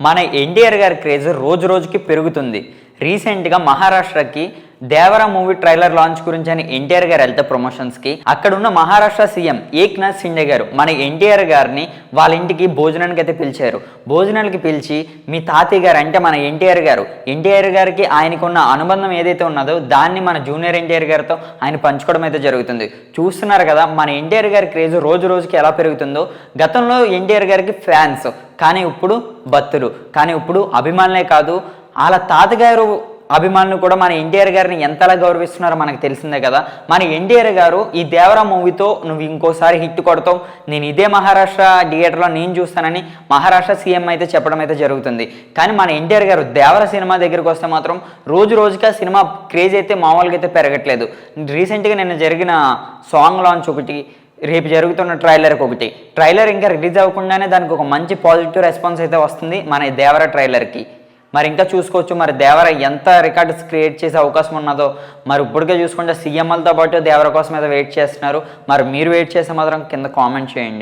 మన ఎన్టీఆర్ గారి క్రేజ్ రోజు రోజుకి పెరుగుతుంది. రీసెంట్గా మహారాష్ట్రకి దేవర మూవీ ట్రైలర్ లాంచ్ గురించి అని ఎన్టీఆర్ గారు వెళ్తే ప్రమోషన్స్కి అక్కడ ఉన్న మహారాష్ట్ర సీఎం ఏక్నాథ్ సిండే గారు మన ఎన్టీఆర్ గారిని వాళ్ళ ఇంటికి భోజనానికి అయితే పిలిచారు. భోజనాలకి పిలిచి మీ తాతయ్య గారు అంటే మన ఎన్టీఆర్ గారు. ఎన్టీఆర్ గారికి ఆయనకున్న అనుబంధం ఏదైతే ఉన్నదో దాన్ని మన జూనియర్ ఎన్టీఆర్ గారితో ఆయన పంచుకోవడం అయితే జరుగుతుంది. చూస్తున్నారు కదా మన ఎన్టీఆర్ గారి క్రేజ్ రోజు రోజుకి ఎలా పెరుగుతుందో గతంలో ఎన్టీఆర్ గారికి ఫ్యాన్స్ కానీ ఇప్పుడు భక్తులు కానీ ఇప్పుడు అభిమానులే కాదు వాళ్ళ తాతగారు అభిమానులు కూడా మన ఎన్టీఆర్ గారిని ఎంతలా గౌరవిస్తున్నారో మనకు తెలిసిందే కదా. మన ఎన్టీఆర్ గారు ఈ దేవరా మూవీతో నువ్వు ఇంకోసారి హిట్ కొడతావు. నేను ఇదే మహారాష్ట్ర థియేటర్లో నేను చూస్తానని మహారాష్ట్ర సీఎం అయితే చెప్పడం అయితే జరుగుతుంది. కానీ మన ఎన్టీఆర్ గారు దేవర సినిమా దగ్గరికి వస్తే మాత్రం రోజు రోజుగా సినిమా క్రేజ్ అయితే మామూలుగా అయితే పెరగట్లేదు. రీసెంట్గా నిన్న జరిగిన సాంగ్ లాంచ్ ఒకటి రేపు జరుగుతున్న ట్రైలర్కి ఒకటి. ట్రైలర్ ఇంకా రిలీజ్ అవ్వకుండానే దానికి ఒక మంచి పాజిటివ్ రెస్పాన్స్ అయితే వస్తుంది మన ఈ దేవర ట్రైలర్కి. మరి ఇంకా చూసుకోవచ్చు మరి దేవర ఎంత రికార్డ్స్ క్రియేట్ చేసే అవకాశం ఉన్నదో. మరి ఇప్పటికే చూసుకుంటే సీఎంఎల్తో పాటు దేవర కోసం మీద వెయిట్ చేస్తున్నారు. మరి మీరు వెయిట్ చేస్తే మాత్రం కింద కామెంట్ చేయండి.